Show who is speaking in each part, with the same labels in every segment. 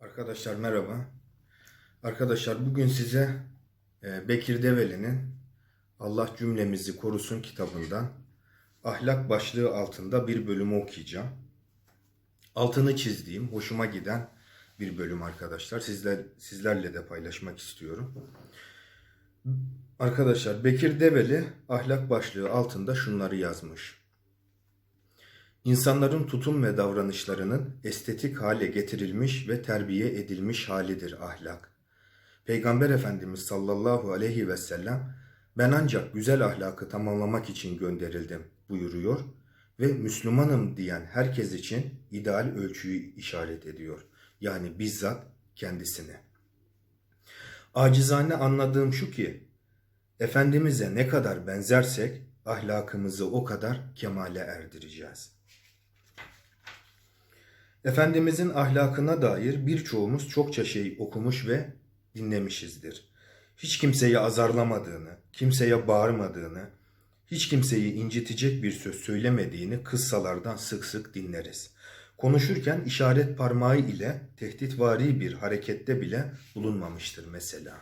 Speaker 1: Arkadaşlar merhaba. Arkadaşlar bugün size e, Bekir Develi'nin Allah cümlemizi korusun kitabından ahlak başlığı altında bir bölümü okuyacağım. Altını çizdiğim, hoşuma giden bir bölüm arkadaşlar. Sizler sizlerle de paylaşmak istiyorum. Arkadaşlar Bekir Develi ahlak başlığı altında şunları yazmış. İnsanların tutum ve davranışlarının estetik hale getirilmiş ve terbiye edilmiş halidir ahlak. Peygamber Efendimiz sallallahu aleyhi ve sellem ben ancak güzel ahlakı tamamlamak için gönderildim buyuruyor ve Müslümanım diyen herkes için ideal ölçüyü işaret ediyor. Yani bizzat kendisini. Acizane anladığım şu ki Efendimiz'e ne kadar benzersek ahlakımızı o kadar kemale erdireceğiz. Efendimizin ahlakına dair birçoğumuz çokça şey okumuş ve dinlemişizdir. Hiç kimseyi azarlamadığını, kimseye bağırmadığını, hiç kimseyi incitecek bir söz söylemediğini kıssalardan sık sık dinleriz. Konuşurken işaret parmağı ile tehditvari bir harekette bile bulunmamıştır mesela.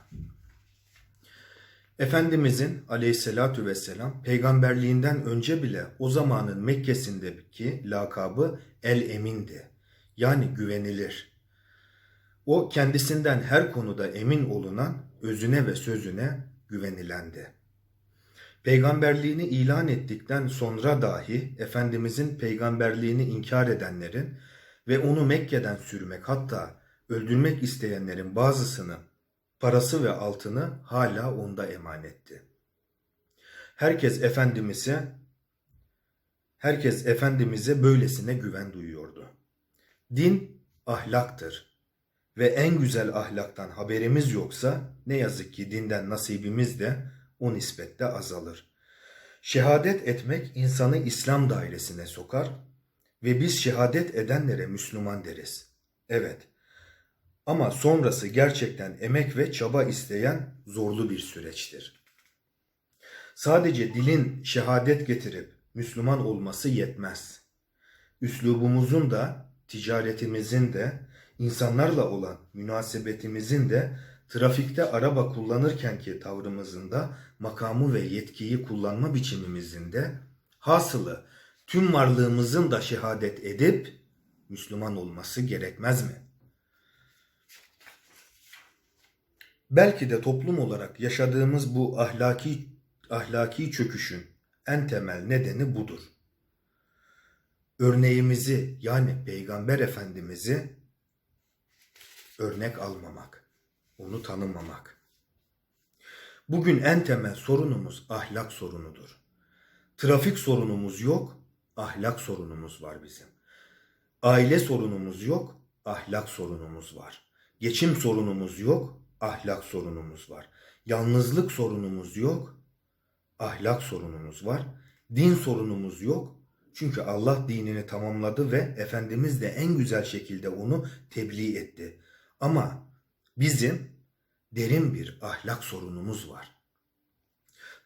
Speaker 1: Efendimizin aleyhissalatu vesselam peygamberliğinden önce bile o zamanın Mekke'sindeki lakabı El Emin'di. Yani güvenilir. O kendisinden her konuda emin olunan, özüne ve sözüne güvenilendi. Peygamberliğini ilan ettikten sonra dahi Efendimizin peygamberliğini inkar edenlerin ve onu Mekke'den sürmek hatta öldürmek isteyenlerin bazısını parası ve altını hala onda emanetti. Herkes Efendimiz'e herkes Efendimiz'e böylesine güven duyuyordu. Din ahlaktır ve en güzel ahlaktan haberimiz yoksa ne yazık ki dinden nasibimiz de o nispette azalır. Şehadet etmek insanı İslam dairesine sokar ve biz şehadet edenlere Müslüman deriz. Evet, ama sonrası gerçekten emek ve çaba isteyen zorlu bir süreçtir. Sadece dilin şehadet getirip Müslüman olması yetmez. Üslubumuzun da, ticaretimizin de, insanlarla olan münasebetimizin de, trafikte araba kullanırkenki tavrımızın da, makamı ve yetkiyi kullanma biçimimizin de, hasılı tüm varlığımızın da şehadet edip Müslüman olması gerekmez mi?'' Belki de toplum olarak yaşadığımız bu ahlaki ahlaki çöküşün en temel nedeni budur. Örneğimizi yani Peygamber Efendimiz'i örnek almamak, onu tanımamak. Bugün en temel sorunumuz ahlak sorunudur. Trafik sorunumuz yok, ahlak sorunumuz var bizim. Aile sorunumuz yok, ahlak sorunumuz var. Geçim sorunumuz yok, ahlak sorunumuz var. Yalnızlık sorunumuz yok, ahlak sorunumuz var. Din sorunumuz yok. Çünkü Allah dinini tamamladı ve Efendimiz de en güzel şekilde onu tebliğ etti. Ama bizim derin bir ahlak sorunumuz var.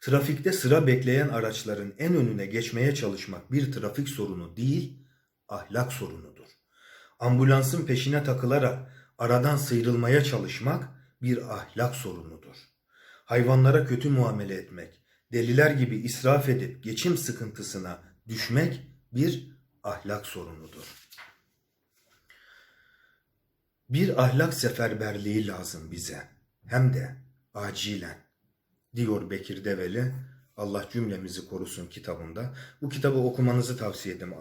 Speaker 1: Trafikte sıra bekleyen araçların en önüne geçmeye çalışmak bir trafik sorunu değil, ahlak sorunudur. Ambulansın peşine takılarak aradan sıyrılmaya çalışmak bir ahlak sorunudur. Hayvanlara kötü muamele etmek, deliler gibi israf edip geçim sıkıntısına düşmek bir ahlak sorunudur. Bir ahlak seferberliği lazım bize. Hem de acilen diyor Bekir Develi Allah cümlemizi korusun kitabında. Bu kitabı okumanızı tavsiye ederim,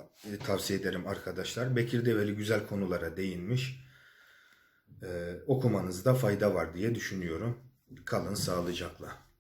Speaker 1: tavsiye ederim arkadaşlar. Bekir Develi güzel konulara değinmiş e, okumanızda fayda var diye düşünüyorum. Kalın sağlıcakla.